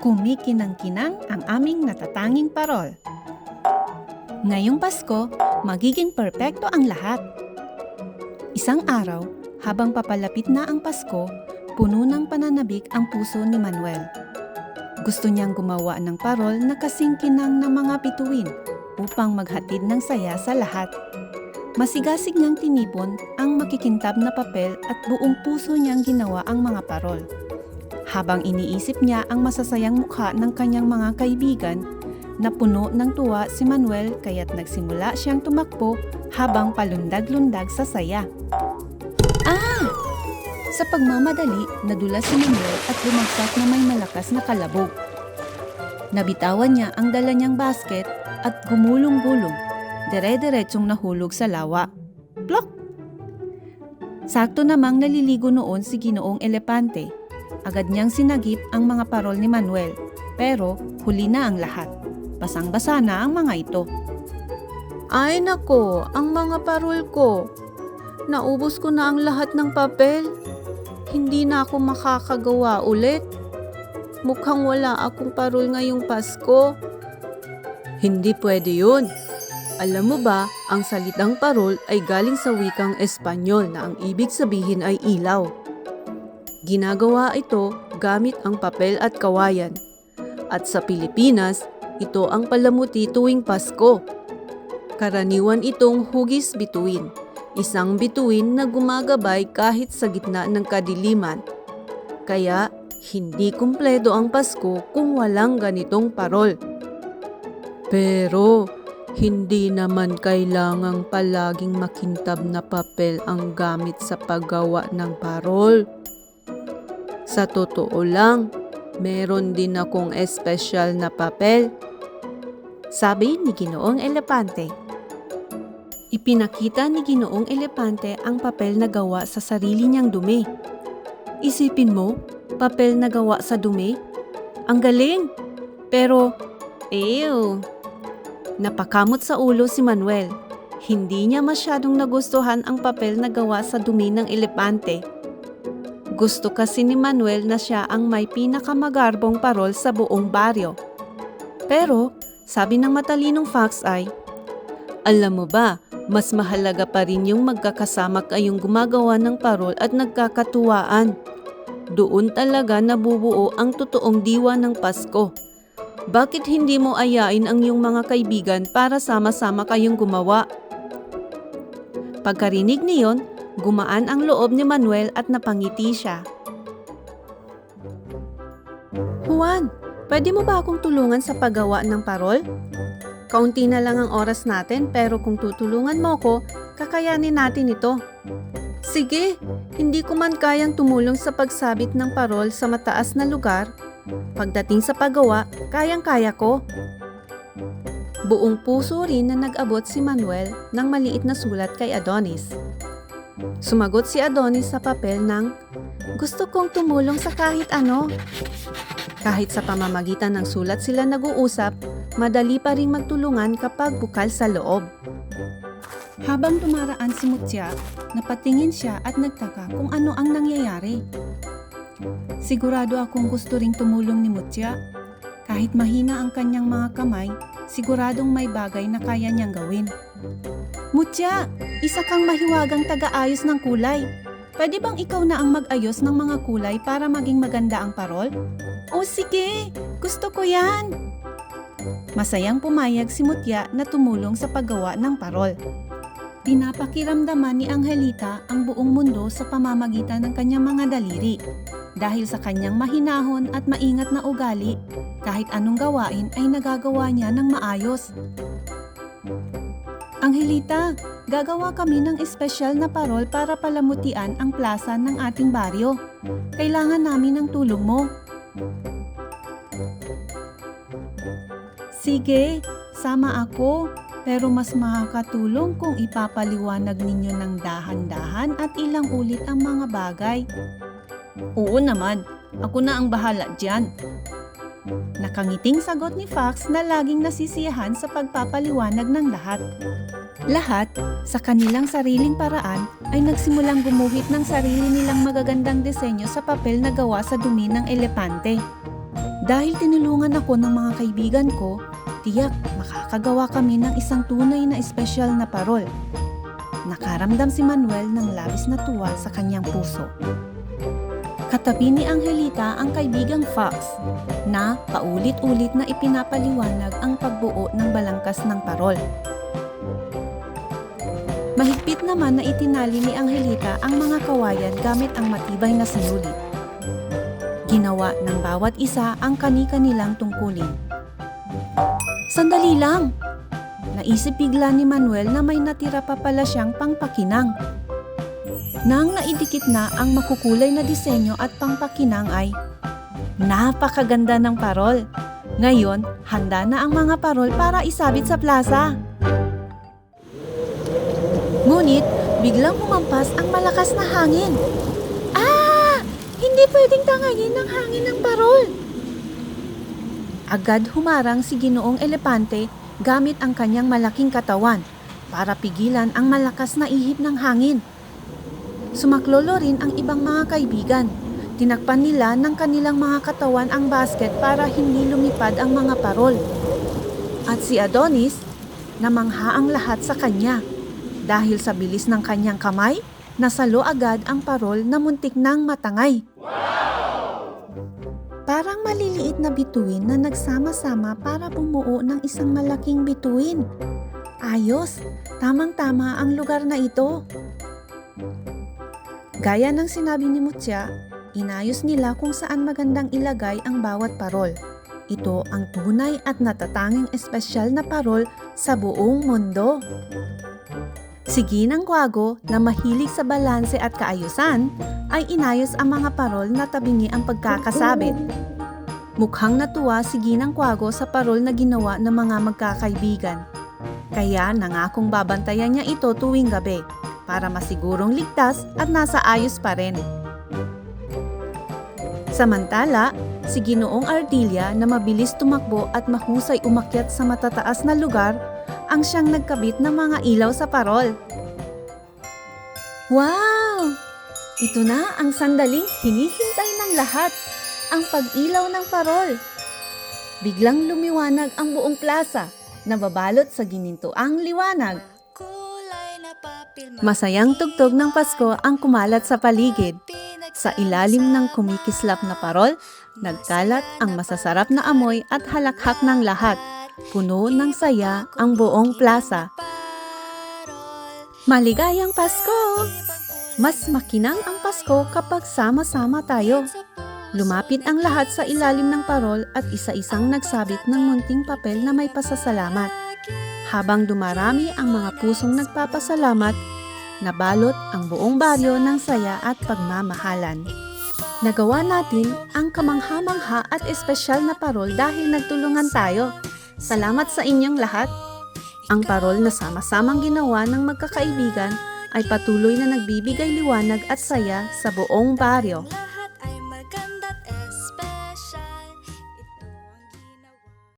Kumikinang-kinang ang aming natatanging parol. Ngayong Pasko, magiging perpekto ang lahat. Isang araw, habang papalapit na ang Pasko, puno ng pananabik ang puso ni Manuel. Gusto niyang gumawa ng parol na kasing kinang ng mga bituin upang maghatid ng saya sa lahat. Masigasig niyang tinipon ang makikintab na papel at buong puso niyang ginawa ang mga parol. Habang iniisip niya ang masasayang mukha ng kanyang mga kaibigan, napuno ng tuwa si Manuel kaya't nagsimula siyang tumakbo habang palundag-lundag sa saya. Ah! Sa pagmamadali, nadulas si Manuel at bumagsak na may malakas na kalabog. Nabitawan niya ang dala niyang basket at gumulong-gulong, dire-diretsong nahulog sa lawa. Plok! Sakto namang naliligo noon si Ginoong Elepante. Agad niyang sinagip ang mga parol ni Manuel, pero huli na ang lahat. Basang-basa na ang mga ito. Ay nako, ang mga parol ko. Naubos ko na ang lahat ng papel. Hindi na ako makakagawa ulit. Mukhang wala akong parol ngayong Pasko. Hindi pwede yun. Alam mo ba, ang salitang parol ay galing sa wikang Espanyol na ang ibig sabihin ay ilaw. Ginagawa ito gamit ang papel at kawayan. At sa Pilipinas, ito ang palamuti tuwing Pasko. Karaniwan itong hugis bituin, isang bituin na gumagabay kahit sa gitna ng kadiliman. Kaya, hindi kumpleto ang Pasko kung walang ganitong parol. Pero, hindi naman kailangang palaging makintab na papel ang gamit sa paggawa ng parol. Sa totoo lang, meron din akong espesyal na papel. Sabi ni Ginoong Elepante. Ipinakita ni Ginoong Elepante ang papel na gawa sa sarili niyang dumi. Isipin mo, papel na gawa sa dumi? Ang galing! Pero, ew! Napakamot sa ulo si Manuel. Hindi niya masyadong nagustuhan ang papel na gawa sa dumi ng elepante. Gusto kasi ni Manuel na siya ang may pinakamagarbong parol sa buong baryo. Pero, sabi ng matalinong fox ay, Alam mo ba, mas mahalaga pa rin yung magkakasama kayong gumagawa ng parol at nagkakatuwaan. Doon talaga nabubuo ang totoong diwa ng Pasko. Bakit hindi mo ayain ang iyong mga kaibigan para sama-sama kayong gumawa? Pagkarinig niyon, gumaan ang loob ni Manuel at napangiti siya. Juan, pwede mo ba akong tulungan sa paggawa ng parol? Kaunti na lang ang oras natin pero kung tutulungan mo ko, kakayanin natin ito. Sige, hindi ko man kayang tumulong sa pagsabit ng parol sa mataas na lugar. Pagdating sa paggawa, kayang-kaya ko. Buong puso rin na nag-abot si Manuel ng maliit na sulat kay Adonis. Sumagot si Adonis sa papel ng, Gusto kong tumulong sa kahit ano. Kahit sa pamamagitan ng sulat sila nag-uusap, madali pa ring magtulungan kapag bukal sa loob. Habang tumaraan si Mutya, napatingin siya at nagtaka kung ano ang nangyayari. Sigurado akong gusto ring tumulong ni Mutya. Kahit mahina ang kanyang mga kamay, siguradong may bagay na kaya niyang gawin. Mutya, isa kang mahiwagang taga-ayos ng kulay. Pwede bang ikaw na ang mag-ayos ng mga kulay para maging maganda ang parol? O sige, gusto ko yan! Masayang pumayag si Mutya na tumulong sa paggawa ng parol. Pinapakiramdaman ni Angelita ang buong mundo sa pamamagitan ng kanyang mga daliri. Dahil sa kanyang mahinahon at maingat na ugali, kahit anong gawain ay nagagawa niya ng maayos. Angelita, gagawa kami ng espesyal na parol para palamutian ang plaza ng ating baryo. Kailangan namin ng tulong mo. Sige, sama ako. Pero mas makakatulong kung ipapaliwanag ninyo ng dahan-dahan at ilang ulit ang mga bagay. Oo naman, ako na ang bahala dyan. Nakangiting sagot ni Fox na laging nasisiyahan sa pagpapaliwanag ng lahat. Lahat, sa kanilang sariling paraan, ay nagsimulang gumuhit ng sarili nilang magagandang disenyo sa papel na gawa sa dumi ng elepante. Dahil tinulungan ako ng mga kaibigan ko, tiyak makakagawa kami ng isang tunay na espesyal na parol. Nakaramdam si Manuel ng labis na tuwa sa kanyang puso. Katabi ni Angelita ang kaibigang Fox na paulit-ulit na ipinapaliwanag ang pagbuo ng balangkas ng parol. Mahigpit naman na itinali ni Angelita ang mga kawayan gamit ang matibay na sanulit. Ginawa ng bawat isa ang kani-kanilang tungkulin. Sandali lang! Naisip bigla ni Manuel na may natira pa pala siyang pangpakinang. Nang naidikit na ang makukulay na disenyo at pangpakinang ay napakaganda ng parol. Ngayon, handa na ang mga parol para isabit sa plaza. Ngunit, biglang humampas ang malakas na hangin. Ah! Hindi pwedeng tangayin ng hangin ng parol. Agad humarang si Ginoong Elepante gamit ang kanyang malaking katawan para pigilan ang malakas na ihip ng hangin. Sumaklolo rin ang ibang mga kaibigan. Tinakpan nila ng kanilang mga katawan ang basket para hindi lumipad ang mga parol. At si Adonis, namangha ang lahat sa kanya. Dahil sa bilis ng kanyang kamay, nasalo agad ang parol na muntik nang matangay. Parang maliliit na bituin na nagsama-sama para bumuo ng isang malaking bituin. Ayos, tamang-tama ang lugar na ito. Gaya ng sinabi ni Mutya, inayos nila kung saan magandang ilagay ang bawat parol. Ito ang tunay at natatanging espesyal na parol sa buong mundo. Si Ginang Kwago na mahilig sa balanse at kaayusan ay inayos ang mga parol na tabingi ang pagkakasabit. Mukhang natuwa si Ginang Kwago sa parol na ginawa ng mga magkakaibigan. Kaya nangakong babantayan niya ito tuwing gabi para masigurong ligtas at nasa ayos pa rin. Samantala, si Ginoong Ardilla na mabilis tumakbo at mahusay umakyat sa matataas na lugar ang siyang nagkabit ng mga ilaw sa parol. Wow! Ito na ang sandaling hinihintay ng lahat, ang pag-ilaw ng parol. Biglang lumiwanag ang buong plaza, nababalot sa ginintuang liwanag. Masayang tugtog ng Pasko ang kumalat sa paligid. Sa ilalim ng kumikislap na parol, nagkalat ang masasarap na amoy at halakhak ng lahat. Puno ng saya ang buong plaza. Maligayang Pasko! Mas makinang ang Pasko kapag sama-sama tayo. Lumapit ang lahat sa ilalim ng parol at isa-isang nagsabit ng munting papel na may pasasalamat. Habang dumarami ang mga pusong nagpapasalamat, nabalot ang buong baryo ng saya at pagmamahalan. Nagawa natin ang kamangha-mangha at espesyal na parol dahil nagtulungan tayo. Salamat sa inyong lahat. Ang parol na sama-samang ginawa ng magkakaibigan ay patuloy na nagbibigay liwanag at saya sa buong baryo.